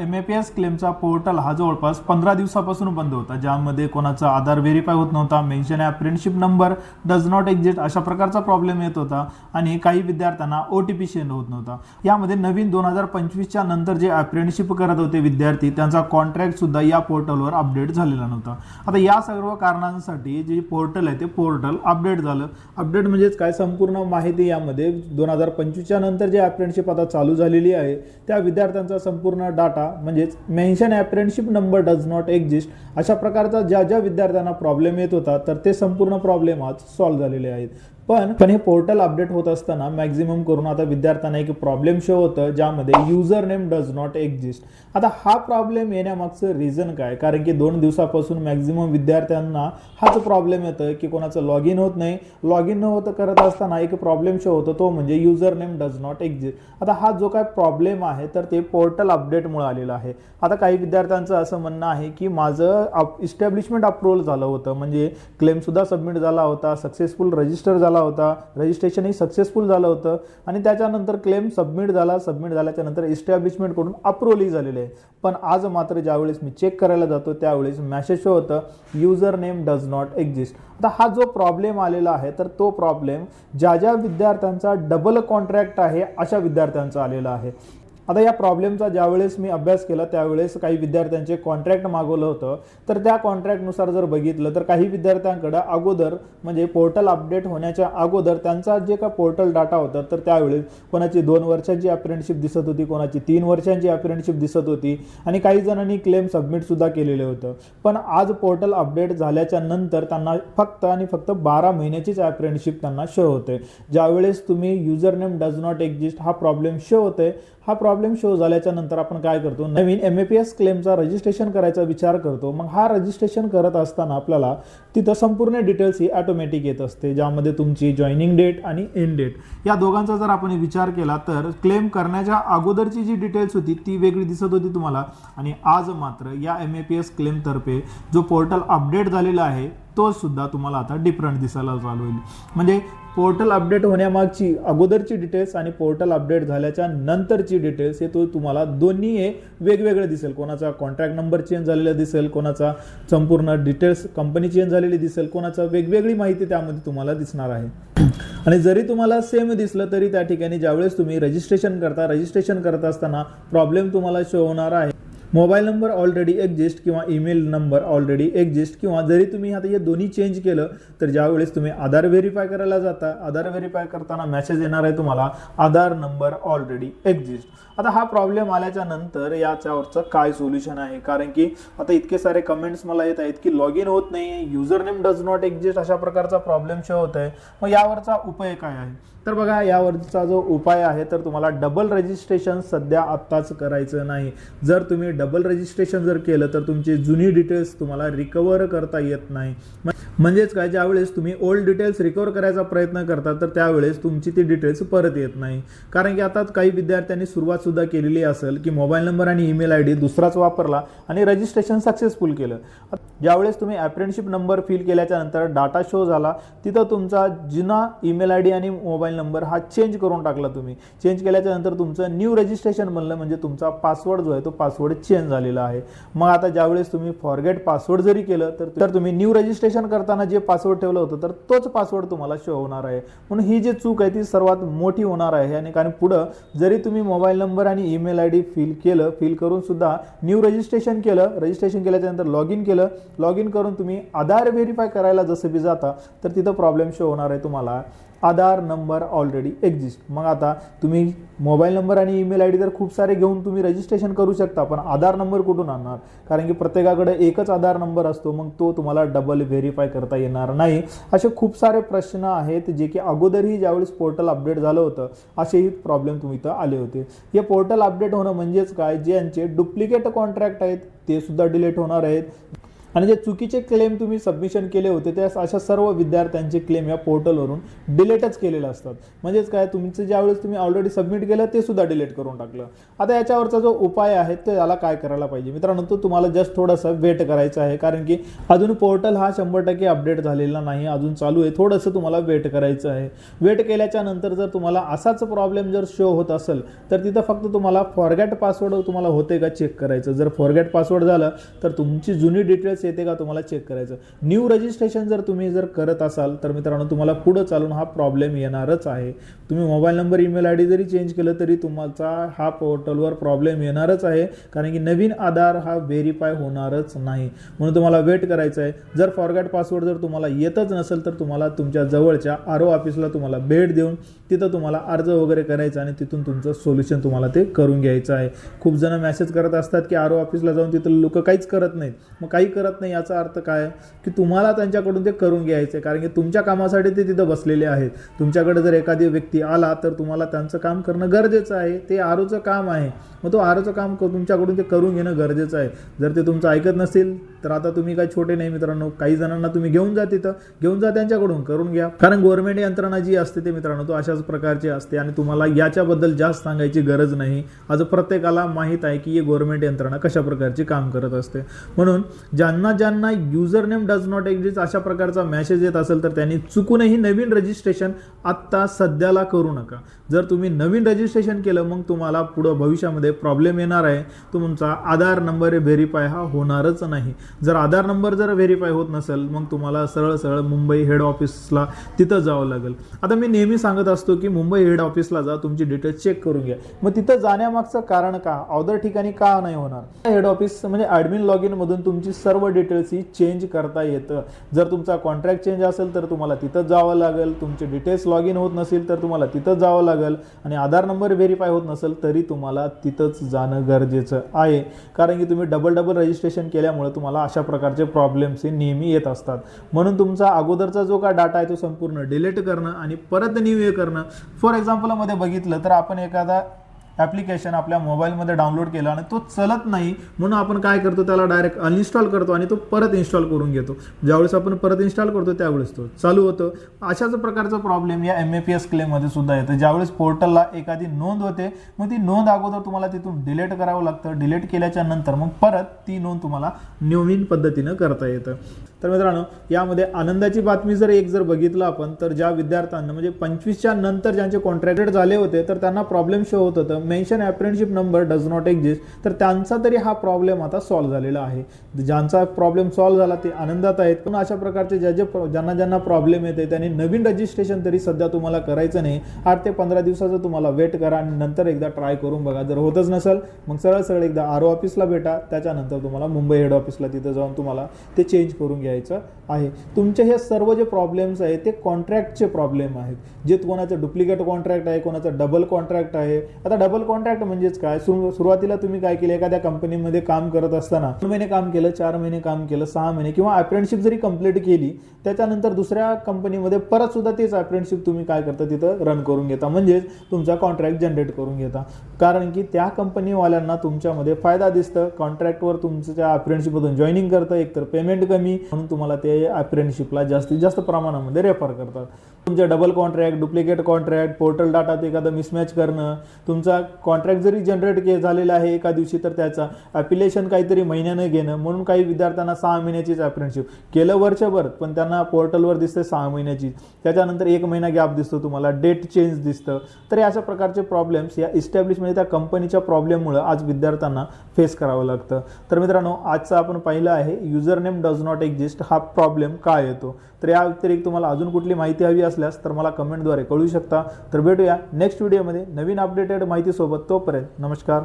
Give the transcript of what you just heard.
M A P S क्लेमचा portal हा जवळपास पंधरा दिवसापासून बंद होता ज्यामध्ये कोणाचा आधार व्हेरीफाय होत नव्हता mention apprenticeship number does not exist अशा प्रकारचा प्रॉब्लेम येत होता आणि काही विद्यार्थ्यांना ओ टी पी सेंड होत नव्हता. यामध्ये नवीन दोन हजार पंचवीसच्या नंतर जे अप्रेंटशिप करत होते विद्यार्थी त्यांचा कॉन्ट्रॅक्टसुद्धा या पोर्टलवर अपडेट झालेला नव्हता. आता या सर्व कारणांसाठी जे पोर्टल आहे ते पोर्टल अपडेट झालं. अपडेट म्हणजेच काय? संपूर्ण माहिती यामध्ये दोन हजार पंचवीसच्या नंतर जे अप्रेंटशिप आता चालू झालेली आहे त्या विद्यार्थ्यांचा संपूर्ण डाटा म्हणजेच mention apprenticeship number does not exist अशा प्रकारचा ज्या ज्या विद्यार्थ्यांना प्रॉब्लेम येत होता तर ते संपूर्ण प्रॉब्लेम आज सॉल्व्ह झालेले आहेत. पण पण हे पोर्टल अपडेट होत असताना मॅक्झिमम करून आता विद्यार्थ्यांना एक प्रॉब्लेम शो होतं ज्यामध्ये user name does not exist आता हा प्रॉब्लेम येण्यामागचं रिझन काय? कारण की दोन दिवसापासून मॅक्झिमम विद्यार्थ्यांना हाच प्रॉब्लेम येतं की कोणाचं लॉग इन होत नाही. लॉग इन न होतं करत असताना एक प्रॉब्लेम शो होतो तो म्हणजे user name does not exist आता हा जो काय प्रॉब्लेम आहे तर ते पोर्टल अपडेटमुळे आलेलं आहे. आता काही विद्यार्थ्यांचं असं म्हणणं आहे की माझं इस्टॅब्लिशमेंट अप्रुव्हल झालं होतं. म्हणजे क्लेमसुद्धा सबमिट झाला होता सक्सेसफुल रजिस्टर झाला होता रजिस्ट्रेशनही सक्सेसफुल झालं होतं आणि त्याच्यानंतर क्लेम सबमिट झाला. सबमिट झाल्याच्यानंतर इस्टॅब्लिशमेंटकडून अप्रुव्हलही झालेले आहे. पण आज मात्र ज्यावेळेस मी चेक करायला जातो त्यावेळेस मॅसेज शो होतं user name does not exist आता हा जो प्रॉब्लेम आलेला आहे तर तो प्रॉब्लेम ज्या ज्या विद्यार्थ्यांचा डबल कॉन्ट्रॅक्ट आहे अशा विद्यार्थ्यांचा आलेला आहे. आता या प्रॉब्लेमचा ज्यावेळेस मी अभ्यास केला त्यावेळेस काही विद्यार्थ्यांचे कॉन्ट्रॅक्ट मागवलं होतं. तर त्या कॉन्ट्रॅक्टनुसार जर बघितलं तर काही विद्यार्थ्यांकडं अगोदर म्हणजे पोर्टल अपडेट होण्याच्या अगोदर त्यांचा जे का पोर्टल डाटा होता तर त्यावेळेस कोणाची दोन वर्षांची अप्रेंटशिप दिसत होती कोणाची तीन वर्षांची अप्रेंटशिप दिसत होती आणि काही जणांनी क्लेम सबमिटसुद्धा केलेलं होतं. पण आज पोर्टल अपडेट झाल्याच्यानंतर त्यांना फक्त आणि फक्त बारा महिन्याचीच अप्रेंटशिप त्यांना शो होते. ज्यावेळेस तुम्ही user name does not exist हा प्रॉब्लेम शो होते. हा प्रॉब्लेम शो झाल्याच्यानंतर आपण काय करतो? नवीन एम ए पी एस क्लेमचा रजिस्ट्रेशन करायचा विचार करतो. मग हा रजिस्ट्रेशन करत असताना आपल्याला तिथं संपूर्ण डिटेल्स ही ऑटोमॅटिक येत असते. ज्यामध्ये तुमची जॉईनिंग डेट आणि एंड डेट या दोघांचा जर आपण विचार केला तर क्लेम करण्याच्या अगोदरची जी डिटेल्स होती ती वेगळी दिसत होती तुम्हाला. आणि आज मात्र या एम ए पी एस क्लेमतर्फे जो पोर्टल अपडेट झालेला आहे तो सुद्धा तुम्हाला आता डिफरंट दिसायला चालू होईल म्हणजे पोर्टल अपडेट होण्यामागची अगोदरची डिटेल्स आणि पोर्टल अपडेट झाल्याच्या नंतरची डिटेल्स हे तो तुम्हाला दोन्ही हे वेगवेगळे दिसेल. कोणाचा कॉन्ट्रॅक्ट नंबर चेंज झालेला दिसेल कोणाचा संपूर्ण डिटेल्स कंपनी चेंज झालेली दिसेल कोणाचा वेगवेगळी माहिती त्यामध्ये तुम्हाला दिसणार आहे. आणि जरी तुम्हाला सेम दिसलं तरी त्या ठिकाणी ज्यावेळेस तुम्ही रजिस्ट्रेशन करता रजिस्ट्रेशन करत असताना प्रॉब्लेम तुम्हाला शो होणार आहे. मोबाईल नंबर ऑलरेडी एक्झिस्ट किंवा ईमेल नंबर ऑलरेडी एक्झिस्ट किंवा जरी तुम्ही आता हे दोन्ही चेंज केलं तर ज्यावेळेस तुम्ही आधार व्हेरीफाय करायला जाता आधार व्हेरीफाय करताना मेसेज येणार आहे तुम्हाला आधार नंबर ऑलरेडी एक्झिस्ट आता हा प्रॉब्लेम आल्याच्यानंतर याच्यावरचं काय सोल्युशन आहे? कारण की आता इतके सारे कमेंट्स मला येत आहेत की लॉग इन होत नाही user name does not exist अशा प्रकारचा प्रॉब्लेम शो होत आहे. मग यावरचा उपाय काय आहे? तर बघा यावरचा जो उपाय आहे तर तुम्हाला डबल रजिस्ट्रेशन सध्या आत्ताच करायचं नाही. जर तुम्ही डबल रजिस्ट्रेशन जर केलं तर तुमची जुनी डिटेल्स तुम्हाला रिकवर करता येत नाही. म- म्हणजेच काय ज्यावेळेस तुम्ही ओल्ड डिटेल्स रिकवर करायचा प्रयत्न करता तर त्यावेळेस तुमची ती डिटेल्स परत येत नाही. कारण की आता काही विद्यार्थ्यांनी सुरुवात सुद्धा केलेली असेल की मोबाईल नंबर आणि ईमेल आय डी दुसराच वापरला आणि रजिस्ट्रेशन सक्सेसफुल केलं. ज्यावेळेस तुम्ही ॲप्रेंटशिप नंबर फिल केल्याच्यानंतर डाटा शो झाला तिथं तुमचा जुना ईमेल आय डी आणि मोबाईल नंबर हा चेंज करून टाकला तुम्ही. चेंज केल्याच्यानंतर तुमचं न्यू रजिस्ट्रेशन बनलं म्हणजे तुमचा पासवर्ड जो आहे तो पासवर्ड चेंज झालेला आहे. मग आता ज्यावेळेस तुम्ही फॉरगेट पासवर्ड जरी केलं तर तर तुम्ही न्यू रजिस्ट्रेशन करता करताना जे पासवर्ड ठेवलं होतं तर तोच पासवर्ड तुम्हाला शो होणार आहे. म्हणून ही जी चूक आहे ती सर्वात मोठी होणार आहे. आणि कारण पुढं जरी तुम्ही मोबाईल नंबर आणि ईमेल आय डी फिल केलं फिल करून सुद्धा न्यू रजिस्ट्रेशन केलं रजिस्ट्रेशन केल्याच्यानंतर लॉग इन केलं लॉग इन करून तुम्ही आधार व्हेरीफाय करायला जसं बी जाता तर तिथं प्रॉब्लेम शो होणार आहे तुम्हाला. आधार नंबर ऑलरेडी एक्झिस्ट मग आता तुम्ही मोबाईल नंबर आणि ईमेल आय डी तर खूप सारे घेऊन तुम्ही रजिस्ट्रेशन करू शकता पण आधार नंबर कुठून आणणार? कारण की प्रत्येकाकडे एकच आधार नंबर असतो मग तो तुम्हाला डबल व्हेरीफाय करता येणार नाही. असे खूप सारे प्रश्न आहेत जे की अगोदरही ज्यावेळेस पोर्टल अपडेट झालं होतं असेही प्रॉब्लेम तुम्ही इथं आले होते. हे पोर्टल अपडेट होणं म्हणजेच काय? ज्यांचे डुप्लिकेट कॉन्ट्रॅक्ट आहेत ते सुद्धा डिलीट होणार आहेत. आणि जे चुकीचे क्लेम तुम्ही सबमिशन केले होते ते अशा सर्व विद्यार्थ्यांचे क्लेम या पोर्टलवरून डिलेटच केलेले असतात. म्हणजेच काय तुमचं ज्यावेळेस तुम्ही ऑलरेडी सबमिट केलं ते सुद्धा डिलीट करून टाकलं. आता याच्यावरचा जो उपाय आहे तो याला काय करायला पाहिजे? मित्रांनो तो तुम्हाला जस्ट थोडंसं वेट करायचं आहे कारण की अजून पोर्टल हा शंभर टक्के अपडेट झालेला नाही अजून चालू आहे. थोडंसं तुम्हाला वेट करायचं आहे. वेट केल्याच्यानंतर जर तुम्हाला असाच प्रॉब्लेम जर शो होत असेल तर तिथं फक्त तुम्हाला फॉरगॅट पासवर्ड तुम्हाला होते का चेक करायचं. जर फॉरगॅट पासवर्ड झालं तर तुमची जुनी डिटेल्स येते का तुम्हाला चेक करायचं? न्यू रजिस्ट्रेशन जर तुम्ही जर करत असाल तर मित्रांनो तुम्हाला पुढं चालून हा प्रॉब्लेम येणारच आहे. तुम्ही mobile number email I D जरी चेंज केलं तरी तुमचा हा पोर्टलवर प्रॉब्लेम येणारच आहे. कारण की नवीन आधार हा व्हेरीफाय होणारच नाही. म्हणून तुम्हाला वेट करायचं आहे. जर फॉरगॅट पासवर्ड जर तुम्हाला येतच नसेल तर तुम्हाला तुमच्या जवळच्या आर ओ ऑफिसला तुम्हाला भेट देऊन तिथं तुम्हाला अर्ज वगैरे करायचा आणि तिथून तुमचं सोल्युशन तुम्हाला ते करून घ्यायचं आहे. खूप जण मेसेज करत असतात की आर ओ ऑफिसला जाऊन तिथं लोक काहीच करत नाहीत. मग काही करत नाही याचा अर्थ काय? की तुम्हाला त्यांच्याकडून ते करून घ्यायचं. आहे कारण की तुमच्या कामासाठी ते तिथं बसलेले आहेत. तुमच्याकडे जर एखादी व्यक्ती आला तर तुम्हाला त्यांचं काम करणं गरजेचं आहे. ते आरोचं काम आहे. मग तो आरोचं काम तुमच्याकडून ते करून घेणं गरजेचं आहे. जर ते तुमचं ऐकत नसेल तर आता तुम्ही काही छोटे नाही मित्रांनो. काही जणांना तुम्ही घेऊन जा तिथं. घेऊन जा त्यांच्याकडून. करून घ्या. कारण गव्हर्नमेंट यंत्रणा जी असते ते मित्रांनो तो अशाच प्रकारची असते. आणि तुम्हाला याच्याबद्दल जास्त सांगायची गरज नाही. आज प्रत्येकाला माहीत आहे की ही गव्हर्नमेंट यंत्रणा कशा प्रकारची काम करत असते. म्हणून ज्यांना ज्यांना user name does not exist अशा प्रकारचा मॅसेज येत असेल तर त्यांनी चुकूनही नवीन रजिस्ट्रेशन आत्ता सध्याला करू नका. जर तुम्ही नवीन रजिस्ट्रेशन केलं मग तुम्हाला पुढं भविष्यामध्ये प्रॉब्लेम येणार आहे. तुमचा आधार नंबर व्हेरीफाय हा होणारच नाही. जर आधार नंबर जर व्हेरीफाय होत नसेल मग तुम्हाला सरळ सरळ मुंबई हेड ऑफिसला तिथं जावं लागेल. आता मी नेहमी सांगत असतो की मुंबई हेड ऑफिसला जा तुमची डिटेल्स चेक करून घ्या. मग तिथं जाण्यामागचं कारण का? अदर ठिकाणी का नाही होणार? हेड ऑफिस म्हणजे ॲडमिन लॉग इनमधून तुमची सर्व डिटेल्स ही चेंज करता येतं. जर तुमचा कॉन्ट्रॅक्ट चेंज असेल तर तुम्हाला तिथं जावं लागेल. तुमचे डिटेल्स लॉग इन होत नसेल तर तुम्हाला तिथं जावं लागेल. आणि आधार नंबर व्हेरीफाय होत नसेल तरी तुम्हाला तिथंच जाणं गरजेचं आहे. कारण की तुम्ही डबल डबल रजिस्ट्रेशन केल्यामुळे तुम्हाला अशा प्रकारचे प्रॉब्लेम्स हे नेहमी येत असतात. म्हणून तुमचा अगोदरचा जो का डाटा आहे तो संपूर्ण डिलीट करणं आणि परत न्यू हे करणं. फॉर एक्झाम्पलमध्ये बघितलं तर आपण एखादा ॲप्लिकेशन आपल्या मोबाईलमध्ये डाउनलोड केलं आणि तो चलत नाही म्हणून आपण काय करतो त्याला डायरेक्ट अनइन्स्टॉल करतो आणि तो परत इन्स्टॉल करून घेतो. ज्यावेळेस आपण परत इन्स्टॉल करतो त्यावेळेस तो चालू होतो. अशाच प्रकारचा प्रॉब्लेम या एम ए पी एस क्लेममध्ये सुद्धा येतं. ज्यावेळेस पोर्टलला एखादी नोंद होते मग ती नोंद अगोदर तुम्हाला तिथून डिलीट करावं लागतं. डिलीट केल्याच्यानंतर मग परत ती नोंद तुम्हाला नवीन पद्धतीनं करता येतं. तर मित्रांनो यामध्ये आनंदाची बातमी जर एक जर बघितलं आपण तर ज्या विद्यार्थ्यांना म्हणजे पंचवीसच्या नंतर ज्यांचे कॉन्ट्रॅक्टेड झाले होते तर त्यांना प्रॉब्लेम शो होत होतं. Mention apprenticeship number does not exist तर त्यांचा तरी हा प्रॉब्लेम आता सॉल्व्ह झालेला आहे. ज्यांचा प्रॉब्लेम सॉल्व्ह झाला ते आनंदात आहेत. पण अशा प्रकारचे ज्या जे ज्यांना ज्यांना प्रॉब्लेम येते त्यांनी नवीन रजिस्ट्रेशन तरी सध्या तुम्हाला करायचं नाही. आठ ते पंधरा दिवसाचं तुम्हाला वेट करा आणि नंतर एकदा ट्राय करून बघा. जर होतच नसेल मग सरळ सरळ एकदा आर ओ ऑफिसला भेटा. त्याच्यानंतर तुम्हाला मुंबई हेड ऑफिसला तिथं जाऊन तुम्हाला ते चेंज करून घ्यायचं आहे. तुमचे हे सर्व जे प्रॉब्लेम्स आहेत ते कॉन्ट्रॅक्टचे प्रॉब्लेम आहेत. जे कोणाचं डुप्लिकेट कॉन्ट्रॅक्ट आहे कोणाचं डबल कॉन्ट्रॅक्ट आहे. आता डबल कॉन्ट्रॅक्ट म्हणजेच काय? सुरुवातीला तुम्ही काय केलं? एखाद्या कंपनीमध्ये काम करत असताना दोन महिने काम केलं चार महिने काम केलं सहा महिने किंवा अप्रेंटशिप जरी कंप्लीट केली त्याच्यानंतर दुसऱ्या कंपनीमध्ये परत सुद्धा तेच अप्रेंटशिप तुम्ही काय करता? तिथं रन करून घेता. म्हणजेच तुमचा कॉन्ट्रॅक्ट जनरेट करून घेता. कारण की त्या कंपनीवाल्यांना तुमच्यामध्ये फायदा दिसतं. कॉन्ट्रॅक्टवर तुमच्या अप्रेंटशिपमधून जॉईनिंग करतं. एकतर पेमेंट कमी म्हणून तुम्हाला ते अप्रेंटशिपला जास्तीत जास्त प्रमाणामध्ये रेफर करतात. तुमचे double contract duplicate contract portal डाटात एखादा मिसमॅच करणं तुमचा कॉन्ट्रॅक्ट जरी जनरेट के झालेला आहे एका दिवशी तर त्याचा ॲप्लिकेशन काहीतरी महिन्यानं घेणं म्हणून काही विद्यार्थ्यांना सहा महिन्याचीच अप्रेंटशिप केलं वर्षभर पण त्यांना पोर्टलवर दिसते सहा महिन्याची. त्याच्यानंतर एक महिना गॅप दिसतो तुम्हाला डेट चेंज दिसतं. तर अशा प्रकारचे प्रॉब्लेम्स या इस्टॅब्लिश म्हणजे त्या कंपनीच्या प्रॉब्लेममुळं आज विद्यार्थ्यांना फेस करावं लागतं. तर मित्रांनो आजचं आपण पाहिलं आहे user name does not exist हा प्रॉब्लेम काय येतो? तर या व्यतिरिक्त तुम्हाला अजून कुठली माहिती हवी असल्यास तर मला कमेंटद्वारे कळू शकता. तर भेटूया नेक्स्ट व्हिडिओमध्ये नवीन अपडेटेड माहितीसोबत. तोपर्यंत नमस्कार.